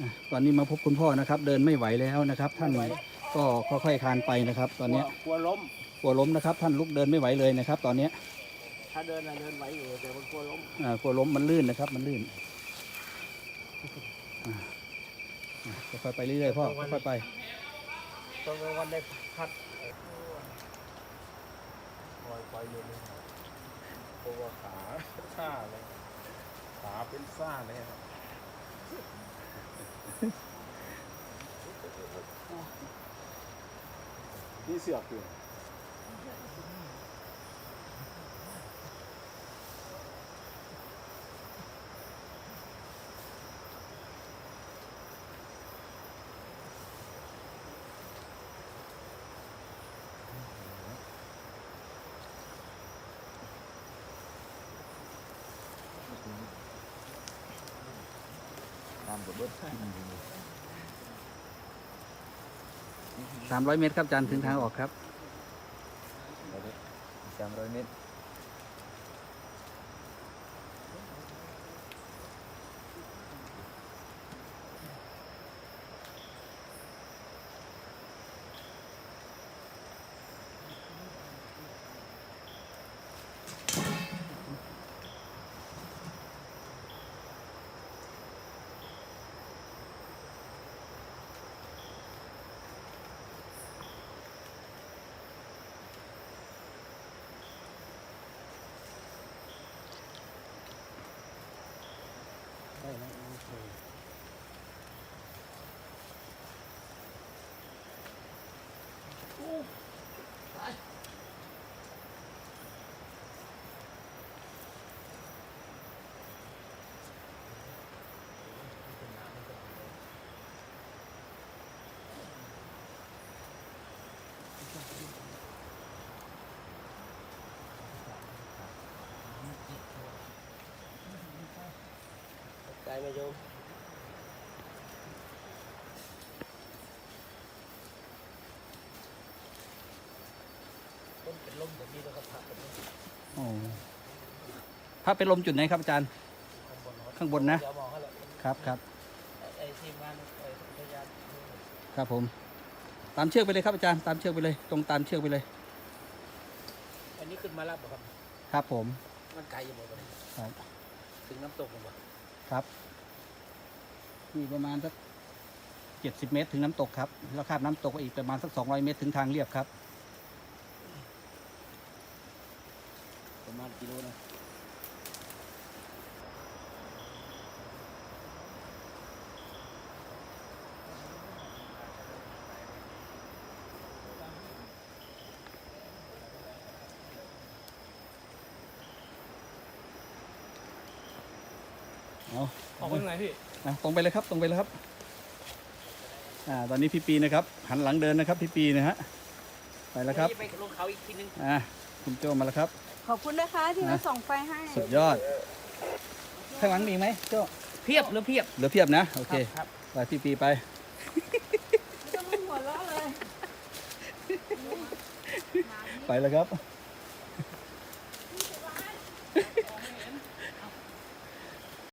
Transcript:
อะตอนนี้มาพบคุณพ่อนะครับ เดินไม่ไหวแล้วนะครับ ท่านก็ค่อยๆคลานไปนะครับ ตอนเนี้ยกลัวล้มกลัวล้มนะครับ ท่านลุกเดินไม่ไหวเลยนะครับ ตอนเนี้ยถ้าเดินน่ะเดินไหวอยู่แต่มันกลัวล้มอ่ากลัวล้มมันลื่นนะครับ มันลื่นอะอะค่อยๆไปเรื่อยๆพ่อค่อยๆไปตรงวันได้พัดปล่อยปล่อยอยู่เลยเพราะว่าขาซ่าเลยขาเป็นซ่าเลยครับ นี่ เสือกอยู่สามร้อยเมตรครับอาจารย์ถึงทางออกครับ สามร้อยเมตร ใจไม่โยมต้นเป็นลมแบบนี้แล้วก็พักแบบนี้โอ้พระเป็นลมจุดไหนครับอาจารย์ ข้างบนข้างบนนะ เดี๋ยวมองให้เลยครับครับไอ้ทีมงานไอ้พยาน ครับผม ตามเชือกไปเลยครับอาจารย์ตามเชือกไปเลย ตรงตามเชือกไปเลย อันนี้ขึ้นมารับเหรอครับ ครับผม มันไกลอยู่หมดเลยครับ ถึงน้ำตกหรือเปล่าครับนี่ประมาณสักเจ็ดสิบเมตรถึงน้ำตกครับ แล้วข้ามน้ำตกไปอีกประมาณสักสองร้อยเมตรถึงทางเรียบครับ ประมาณกิโลนะ เอาออกไปไหนพี่อะตรงไปเลยครับตรงไปเลยครับ อ่า ตอนนี้พี่ปีนะครับ หันหลังเดินนะครับ พี่ปีนะฮะ ไปแล้วครับ ไปลงเขาอีกทีนึง อ่าคุณโจมาแล้วครับ ขอบคุณนะคะที่มาส่องไฟให้ สุดยอด ข้างหลังมีไหมโจเพียบหรือเพียบเหลือเพียบนะ โอเค ครับไปพี่ปีไปไม่ต้องหัวเราะเลย ไปแล้วครับ